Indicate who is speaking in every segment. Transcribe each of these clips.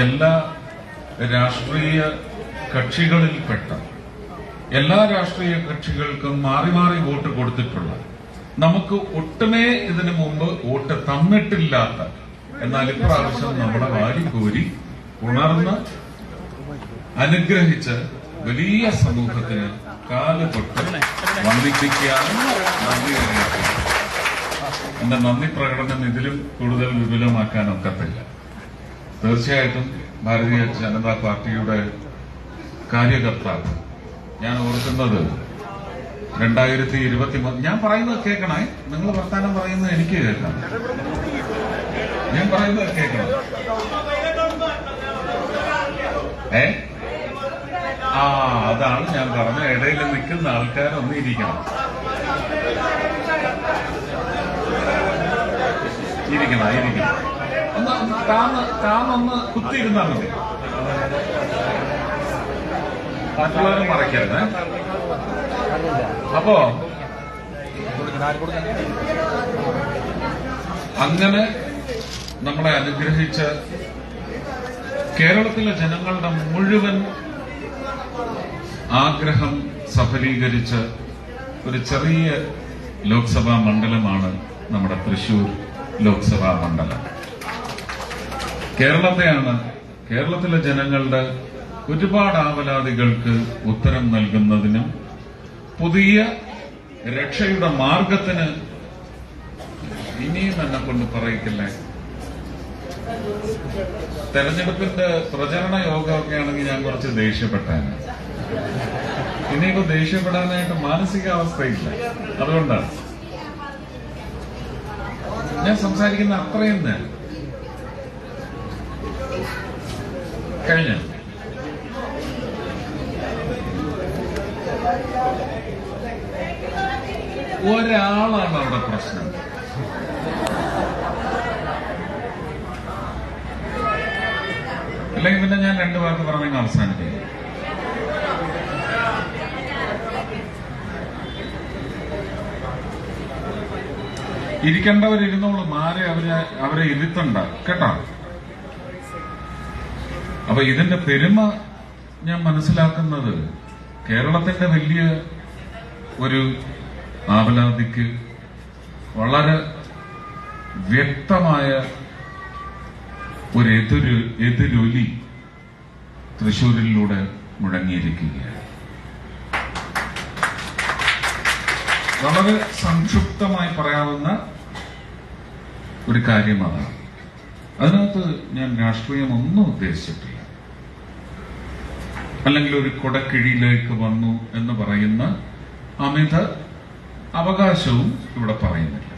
Speaker 1: എല്ലാ രാഷ്ട്രീയ കക്ഷികളിൽപ്പെട്ട എല്ലാ രാഷ്ട്രീയ കക്ഷികൾക്കും മാറി മാറി വോട്ട് കൊടുത്തിട്ടുള്ള നമുക്ക് ഒട്ടുമേ ഇതിനു മുമ്പ് വോട്ട് തന്നിട്ടില്ലാത്ത എന്നാൽ ഇപ്രാവശ്യം നമ്മളെ വാരിക്കോരി ഉണർന്ന് അനുഗ്രഹിച്ച് വലിയ സമൂഹത്തിന് കാൽ തൊട്ട് വന്ദിപ്പിക്കാനും നന്ദി എന്റെ നന്ദി പ്രകടനം ഇതിലും കൂടുതൽ വിപുലമാക്കാൻ ഒക്കത്തില്ല തീർച്ചയായിട്ടും ഭാരതീയ ജനതാ പാർട്ടിയുടെ കാര്യകർത്താവ്. ഞാൻ ഓർക്കുന്നത് രണ്ടായിരത്തി ഇരുപത്തി ഞാൻ പറയുന്നത് കേൾക്കണേ. നിങ്ങൾ വർത്താനം പറയുന്നത് എനിക്ക് കേൾക്കാം. ഞാൻ പറയുന്നത് കേൾക്കണം. ഏ? ആ അതാണ് ഞാൻ പറഞ്ഞ ഇടയിൽ നിൽക്കുന്ന ആൾക്കാരൊന്നും ഇരിക്കണം ഇരിക്കണം ഇരിക്കണം. ഒന്ന് താന്ന് താന്നൊന്ന് കുത്തിയിരുന്നാൽ മതി. മറ്റുള്ളവരും മറയ്ക്കരുത് അപ്പോ അങ്ങനെ നമ്മളെ അനുഗ്രഹിച്ച് കേരളത്തിലെ ജനങ്ങളുടെ മുഴുവൻ ആഗ്രഹം സഫലീകരിച്ച് ഒരു ചെറിയ ലോക്സഭാ മണ്ഡലമാണ് നമ്മുടെ തൃശൂർ ലോക്സഭാ മണ്ഡലം. കേരളത്തെയാണ് കേരളത്തിലെ ജനങ്ങളുടെ ഒരുപാട് ആവലാതികൾക്ക് ഉത്തരം നൽകുന്നതിനും പുതിയ രക്ഷയുടെ മാർഗത്തിന് ഇനിയും എന്നെ കൊണ്ട് പറയിക്കില്ലേ? തെരഞ്ഞെടുപ്പിന്റെ പ്രചരണ യോഗമൊക്കെ ആണെങ്കിൽ ഞാൻ കുറച്ച് ദേഷ്യപ്പെട്ടാണ് ഇനിയിപ്പോ ദേഷ്യപ്പെടാനായിട്ട് മാനസികാവസ്ഥയില്ല. അതുകൊണ്ടാണ്. ഞാൻ സംസാരിക്കുന്ന അത്രയും നേരം. കഴിഞ്ഞ. ഒരാളാണ് അവിടെ പ്രശ്നം. അല്ലെങ്കിൽ പിന്നെ ഞാൻ രണ്ടു വാക്ക് പറഞ്ഞെങ്കിൽ അവസാനിക്കും ഇരിക്കേണ്ടവരിരുന്നോളൂ. മാറി അവരെ അവരെ ഇരുത്തണ്ട. കേട്ടോ? അപ്പൊ ഇതിന്റെ പെരുമ ഞാൻ മനസ്സിലാക്കുന്നത് കേരളത്തിന്റെ വലിയ ഒരു ആവലാതിക്ക് വളരെ വ്യക്തമായ ഒരു എതിര് എതിരൊലി തൃശൂരിലൂടെ മുഴങ്ങിയിരിക്കുകയാണ്. വളരെ സംക്ഷിപ്തമായി പറയാവുന്ന ഒരു കാര്യം അതാണ് അതിനകത്ത് ഞാൻ രാഷ്ട്രീയം ഒന്നും ഉദ്ദേശിച്ചിട്ടില്ല. അല്ലെങ്കിൽ ഒരു കൊടക്കിഴിയിലേക്ക് വന്നു എന്ന് പറയുന്ന അമിത അവകാശവും ഇവിടെ പറയുന്നില്ല.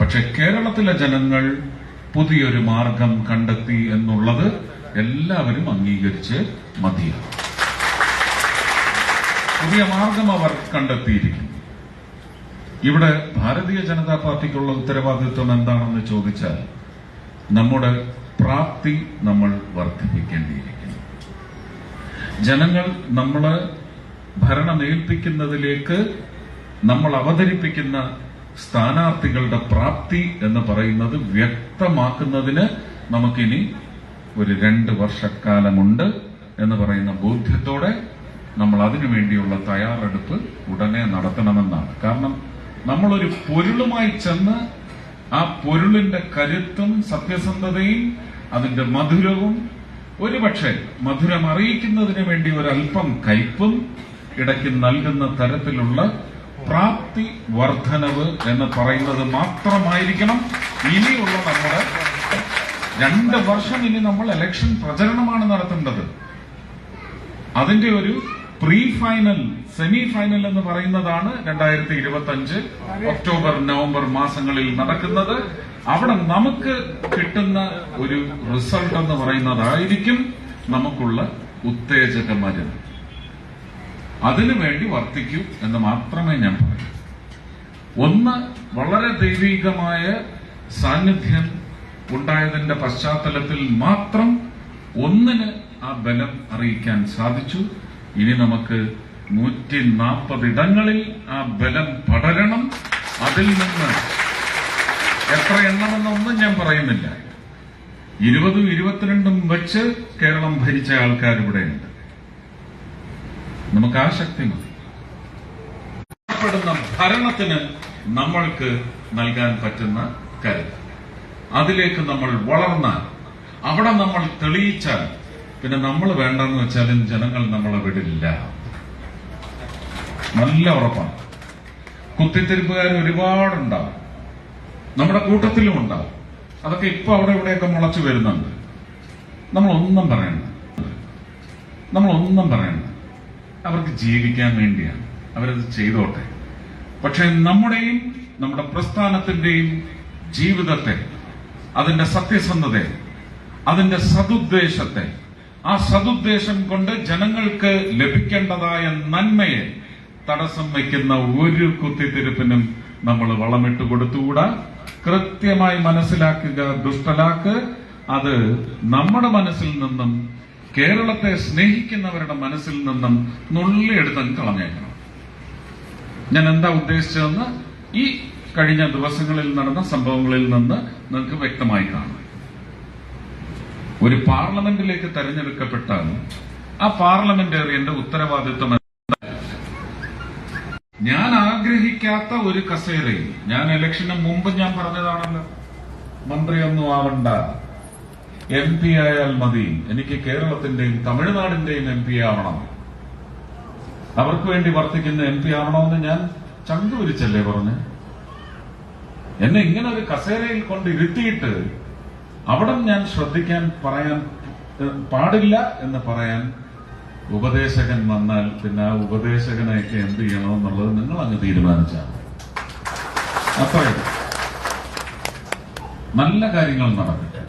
Speaker 1: പക്ഷെ കേരളത്തിലെ ജനങ്ങൾ പുതിയൊരു മാർഗം കണ്ടെത്തി എന്നുള്ളത് എല്ലാവരും അംഗീകരിച്ച് മതിയാകും. പുതിയ മാർഗം അവർ കണ്ടെത്തിയിരിക്കുന്നു. ഇവിടെ ഭാരതീയ ജനതാ പാർട്ടിക്കുള്ള ഉത്തരവാദിത്വം എന്താണെന്ന് ചോദിച്ചാൽ നമ്മുടെ പ്രാപ്തി നമ്മൾ വർദ്ധിപ്പിക്കേണ്ടിയിരിക്കുന്നു. ജനങ്ങൾ നമ്മൾ ഭരണമേൽപ്പിക്കുന്നതിലേക്ക് നമ്മൾ അവതരിപ്പിക്കുന്ന സ്ഥാനാർത്ഥികളുടെ പ്രാപ്തി എന്ന് പറയുന്നത് വ്യക്തമാക്കുന്നതിന് നമുക്കിനി ഒരു രണ്ട് വർഷക്കാലമുണ്ട് എന്ന് പറയുന്ന ബോധ്യത്തോടെ നമ്മൾ അതിനുവേണ്ടിയുള്ള തയ്യാറെടുപ്പ് ഉടനെ നടത്തണമെന്നാണ്. കാരണം നമ്മളൊരു പൊരുളുമായി ചെന്ന് ആ പൊരുളിന്റെ കരുത്തും സത്യസന്ധതയും അതിന്റെ മധുരവും ഒരുപക്ഷെ മധുരം അറിയിക്കുന്നതിന് വേണ്ടി ഒരല്പം കയ്പും ഇടയ്ക്ക് നൽകുന്ന തരത്തിലുള്ള പ്രാപ്തി വർധനവ് എന്ന് പറയുന്നത് മാത്രമായിരിക്കണം. ഇനിയുള്ള നമ്മുടെ രണ്ട് വർഷം ഇനി നമ്മൾ ഇലക്ഷൻ പ്രചരണമാണ് നടത്തേണ്ടത്. അതിന്റെ ഒരു പ്രീ ഫൈനൽ സെമി ഫൈനൽ എന്ന് പറയുന്നതാണ് രണ്ടായിരത്തി ഇരുപത്തി അഞ്ച് ഒക്ടോബർ നവംബർ മാസങ്ങളിൽ നടക്കുന്നത്. അവിടെ നമുക്ക് കിട്ടുന്ന ഒരു റിസൾട്ട് എന്ന് പറയുന്നതായിരിക്കും നമുക്കുള്ള ഉത്തേജക മരുന്ന്. അതിനുവേണ്ടി വർത്തിക്കൂ എന്ന് മാത്രമേ ഞാൻ പറയൂ. ഒന്ന് വളരെ ദൈവികമായ സാന്നിധ്യം ഉണ്ടായതിന്റെ പശ്ചാത്തലത്തിൽ മാത്രം ഒന്നിന് ആ ബലം അറിയിക്കാൻ സാധിച്ചു. ഇനി നമുക്ക് നൂറ്റി നാൽപ്പത് ഇടങ്ങളിൽ ആ ബലം പടരണം അതിൽ നിന്ന്. എത്ര എണ്ണമെന്നൊന്നും ഞാൻ പറയുന്നില്ല. ഇരുപതും ഇരുപത്തിരണ്ടും വെച്ച് കേരളം ഭരിച്ച ആൾക്കാർ ഇവിടെയുണ്ട് നമുക്ക് ആ ശക്തി മതി. ഭരണത്തിന് നമ്മൾക്ക് നൽകാൻ പറ്റുന്ന കരുത്ത് അതിലേക്ക് നമ്മൾ വളർന്നാൽ അവിടെ നമ്മൾ തെളിയിച്ചാൽ പിന്നെ നമ്മൾ വേണ്ടെന്ന് വെച്ചാലും ജനങ്ങൾ നമ്മളെ വിടില്ല. നല്ല ഉറപ്പാണ്. കുത്തിത്തിരിപ്പുകാർ ഒരുപാടുണ്ടാവും. നമ്മുടെ കൂട്ടത്തിലും ഉണ്ടാവും. അതൊക്കെ ഇപ്പൊ അവിടെ ഇവിടെയൊക്കെ മുളച്ചു വരുന്നുണ്ട്. നമ്മളൊന്നും പറയണ്ട. നമ്മളൊന്നും പറയണ്ട. അവർക്ക് ജീവിക്കാൻ വേണ്ടിയാണ്. അവരത് ചെയ്തോട്ടെ. പക്ഷെ നമ്മുടെയും നമ്മുടെ പ്രസ്ഥാനത്തിന്റെയും ജീവിതത്തെ അതിന്റെ സത്യസന്ധതയെ അതിന്റെ സതുദ്ദേശത്തെ ആ സതുദ്ദേശം കൊണ്ട് ജനങ്ങൾക്ക് ലഭിക്കേണ്ടതായ നന്മയെ തടസ്സം വയ്ക്കുന്ന ഒരു കുത്തിത്തിരിപ്പിനും നമ്മൾ വളമിട്ട് കൊടുത്തുകൂടാ? കൃത്യമായി മനസ്സിലാക്കുക ദുഷ്ടലാക്ക്. അത് നമ്മുടെ മനസ്സിൽ നിന്നും കേരളത്തെ സ്നേഹിക്കുന്നവരുടെ മനസ്സിൽ നിന്നും നുള്ളിയെടുത്തങ്ങ് കളഞ്ഞേക്കണം. ഞാൻ എന്താ ഉദ്ദേശിച്ചതെന്ന് ഈ കഴിഞ്ഞ ദിവസങ്ങളിൽ നടന്ന സംഭവങ്ങളിൽ നിന്ന് നിങ്ങൾക്ക് വ്യക്തമായി കാണാം. ഒരു പാർലമെന്റിലേക്ക് തെരഞ്ഞെടുക്കപ്പെട്ടാൽ ആ പാർലമെന്റേറിയന്റെ ഉത്തരവാദിത്വം? ഞാൻ ആഗ്രഹിക്കാത്ത ഒരു കസേരയിൽ ഞാൻ ഇലക്ഷന് മുമ്പ് ഞാൻ പറഞ്ഞതാണല്ലോ. മന്ത്രിയൊന്നും ആവണ്ട. എം പി ആയാൽ മതി. എനിക്ക് കേരളത്തിന്റെയും തമിഴ്നാടിന്റെയും എം പി ആവണം. അവർക്ക് വേണ്ടി വർത്തിക്കുന്ന എം പി ആവണമെന്ന് ഞാൻ ചങ്കുവിരിച്ചല്ലേ പറഞ്ഞ്? എന്നെ ഇങ്ങനെ ഒരു കസേരയിൽ കൊണ്ട് ഇരുത്തിയിട്ട് അവിടെ ഞാൻ ശ്രദ്ധിക്കാൻ പറയാൻ പാടില്ല എന്ന് പറയാൻ ഉപദേശകൻ വന്നാൽ പിന്നെ ആ ഉപദേശകനെയൊക്കെ എന്ത് ചെയ്യണമെന്നുള്ളത് നിങ്ങൾ അങ്ങ് തീരുമാനിച്ചാൽ അത്രയും നല്ല കാര്യങ്ങൾ നടക്കട്ടെ.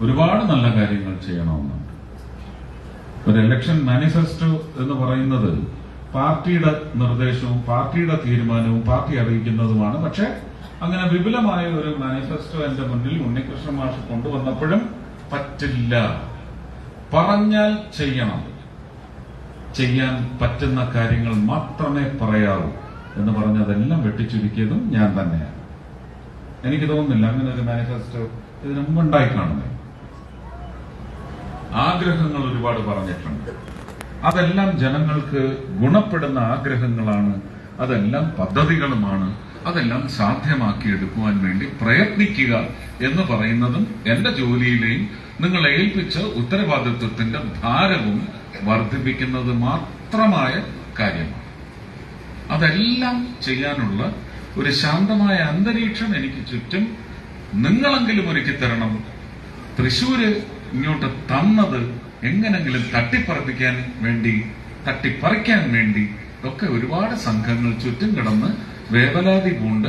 Speaker 1: ഒരുപാട് നല്ല കാര്യങ്ങൾ ചെയ്യണമെന്നുണ്ട്. ഒരു ഇലക്ഷൻ മാനിഫെസ്റ്റോ എന്ന് പറയുന്നത് പാർട്ടിയുടെ നിർദ്ദേശവും പാർട്ടിയുടെ തീരുമാനവും പാർട്ടി അറിയിക്കുന്നതുമാണ്. പക്ഷെ അങ്ങനെ വിപുലമായ ഒരു മാനിഫെസ്റ്റോ എന്റെ മുന്നിൽ ഉണ്ണികൃഷ്ണ മാഷ് കൊണ്ടുവന്നപ്പോഴും പറ്റില്ല. പറഞ്ഞാൽ ചെയ്യണം. ചെയ്യാൻ പറ്റുന്ന കാര്യങ്ങൾ മാത്രമേ പറയാവൂ എന്ന് പറഞ്ഞതെല്ലാം വെട്ടിച്ചുരുക്കിയതും ഞാൻ തന്നെയാണ്. എനിക്ക് തോന്നുന്നില്ല അങ്ങനെ ഒരു മാനിഫെസ്റ്റോ ഇതിനു മുമ്പ് ഉണ്ടായി കാണുന്നത് ആഗ്രഹങ്ങൾ ഒരുപാട് പറഞ്ഞിട്ടുണ്ട്. അതെല്ലാം ജനങ്ങൾക്ക് ഗുണപ്പെടുന്ന ആഗ്രഹങ്ങളാണ്. അതെല്ലാം പദ്ധതികളുമാണ്. അതെല്ലാം സാധ്യമാക്കിയെടുക്കുവാൻ വേണ്ടി പ്രയത്നിക്കുക എന്ന് പറയുന്നതും എന്റെ ജോലിയിലെയും നിങ്ങൾ ഏൽപ്പിച്ച ഉത്തരവാദിത്വത്തിന്റെ ഭാരവും വർദ്ധിപ്പിക്കുന്നത് മാത്രമായ കാര്യമാണ്. അതെല്ലാം ചെയ്യാനുള്ള ഒരു ശാന്തമായ അന്തരീക്ഷം എനിക്ക് ചുറ്റും നിങ്ങളെങ്കിലും ഒരുക്കി തരണം. തൃശൂര് ഇങ്ങോട്ട് തന്നത് എങ്ങനെങ്കിലും തട്ടിപ്പറപ്പിക്കാൻ വേണ്ടി തട്ടിപ്പറിക്കാൻ വേണ്ടി ഒക്കെ ഒരുപാട് സംഘങ്ങൾ ചുറ്റും കിടന്ന് വേവലാതി പൂണ്ട്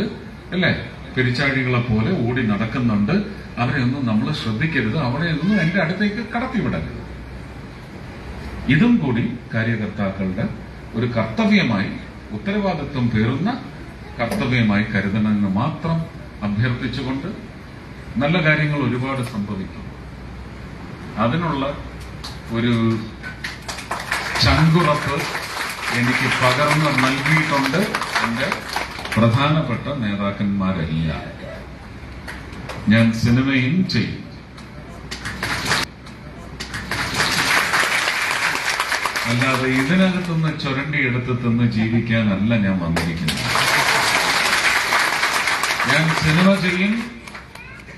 Speaker 1: അല്ലെ? പെരിച്ചാഴികളെ പോലെ ഓടി നടക്കുന്നുണ്ട്. അവരെ ഒന്നും നമ്മൾ ശ്രദ്ധിക്കരുത്. അവരെ ഒന്നും എന്റെ അടുത്തേക്ക് കടത്തിവിടരുത് ഇതും കൂടി കാര്യകർത്താക്കളുടെ ഒരു കർത്തവ്യമായി ഉത്തരവാദിത്വം പേറുന്ന കർത്തവ്യമായി കരുതണമെന്ന് മാത്രം അഭ്യർത്ഥിച്ചുകൊണ്ട് നല്ല കാര്യങ്ങൾ ഒരുപാട് സംഭവിക്കും. അതിനുള്ള ഒരു ചങ്കുറപ്പ് എനിക്ക് പകർന്ന് നൽകിയിട്ടുണ്ട് എന്റെ പ്രധാനപ്പെട്ട നേതാക്കന്മാരല്ല. ഞാൻ സിനിമയും ചെയ്യും. അല്ലാതെ ഇതിനകത്തുനിന്ന് ചുരണ്ടിയെടുത്ത് തിന്ന് ജീവിക്കാനല്ല ഞാൻ വന്നിരിക്കുന്നത്. ഞാൻ സിനിമ ചെയ്യും.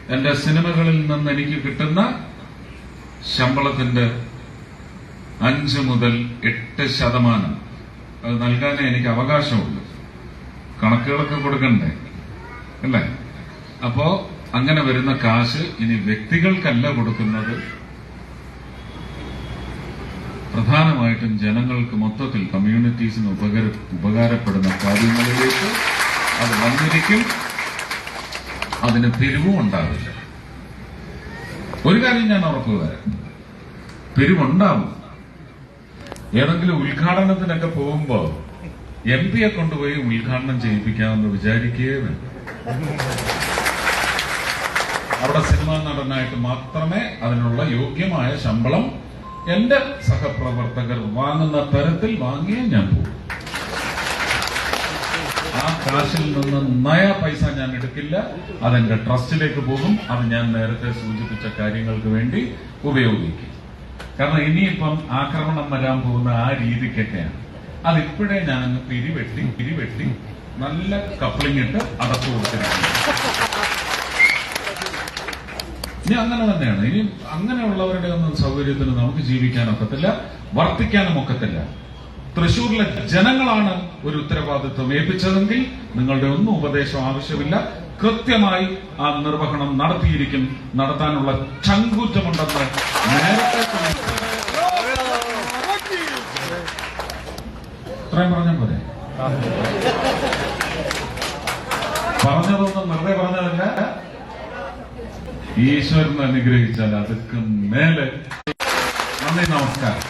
Speaker 1: എന്റെ സിനിമകളിൽ നിന്ന് എനിക്ക് കിട്ടുന്ന ശമ്പളത്തിന്റെ അഞ്ച് മുതൽ എട്ട് ശതമാനം. അത് നൽകാനേ എനിക്ക് അവകാശമുള്ളൂ. കണക്കുകളൊക്കെ കൊടുക്കണ്ടേ? അല്ലേ? അപ്പോ അങ്ങനെ വരുന്ന കാശ് ഇനി വ്യക്തികൾക്കല്ല കൊടുക്കുന്നത്. പ്രധാനമായിട്ടും ജനങ്ങൾക്ക് മൊത്തത്തിൽ കമ്മ്യൂണിറ്റീസിന് ഉപകര ഉപകാരപ്പെടുന്ന കാര്യങ്ങളിലേക്ക് അത് വന്നിരിക്കും. അതിന് പിരിവും ഉണ്ടാവില്ല. ഒരു കാര്യം ഞാൻ ഉറപ്പ് വരാം പിരിവുണ്ടാവും. ഏതെങ്കിലും ഉദ്ഘാടനത്തിനൊക്കെ പോകുമ്പോ എം പിയെ കൊണ്ടുപോയി ഉദ്ഘാടനം ചെയ്യിപ്പിക്കാമെന്ന് വിചാരിക്കുകയേ വേണ്ട അവിടെ സിനിമാ നടനായിട്ട് മാത്രമേ അതിനുള്ള യോഗ്യമായ ശമ്പളം എന്റെ സഹപ്രവർത്തകർ വാങ്ങുന്ന തരത്തിൽ വാങ്ങിയേ ഞാൻ പോകും. ആ കാശിൽ നിന്ന് നയ പൈസ ഞാൻ എടുക്കില്ല. അതെന്റെ ട്രസ്റ്റിലേക്ക് പോകും. അത് ഞാൻ നേരത്തെ സൂചിപ്പിച്ച കാര്യങ്ങൾക്ക് വേണ്ടി ഉപയോഗിക്കും. കാരണം ഇനിയിപ്പം ആക്രമണം വരാൻ പോകുന്ന ആ രീതിക്കൊക്കെയാണ്. അതിപ്പോഴേ അങ്ങ് പിരിവെട്ടി പിരിവെട്ടി നല്ല കപ്ലിംഗ് ഇട്ട് അടച്ചു കൊടുത്തിരിക്കുന്നു. ഇനി അങ്ങനെ തന്നെയാണ്. ഇനി അങ്ങനെയുള്ളവരുടെ ഒന്നും സൗകര്യത്തിന് നമുക്ക് ജീവിക്കാൻ ഒക്കത്തില്ല വർത്തിക്കാനും ഒക്കത്തില്ല. തൃശൂരിലെ ജനങ്ങളാണ് ഒരു ഉത്തരവാദിത്വം ഏൽപ്പിച്ചതെങ്കിൽ നിങ്ങളുടെ ഒന്നും ഉപദേശം ആവശ്യമില്ല. കൃത്യമായി ആ നിർവഹണം നടത്തിയിരിക്കും നടത്താനുള്ള ചങ്കൂറ്റമുണ്ടെന്ന് നേരത്തെ ഇത്രയും പറഞ്ഞാൽ പോരെ? പറഞ്ഞതൊന്നും വെറുതെ പറഞ്ഞതല്ല. ഈശ്വരൻ അനുഗ്രഹിച്ചാൽ അതൊക്കെ മേലെ. നന്ദി നമസ്കാരം.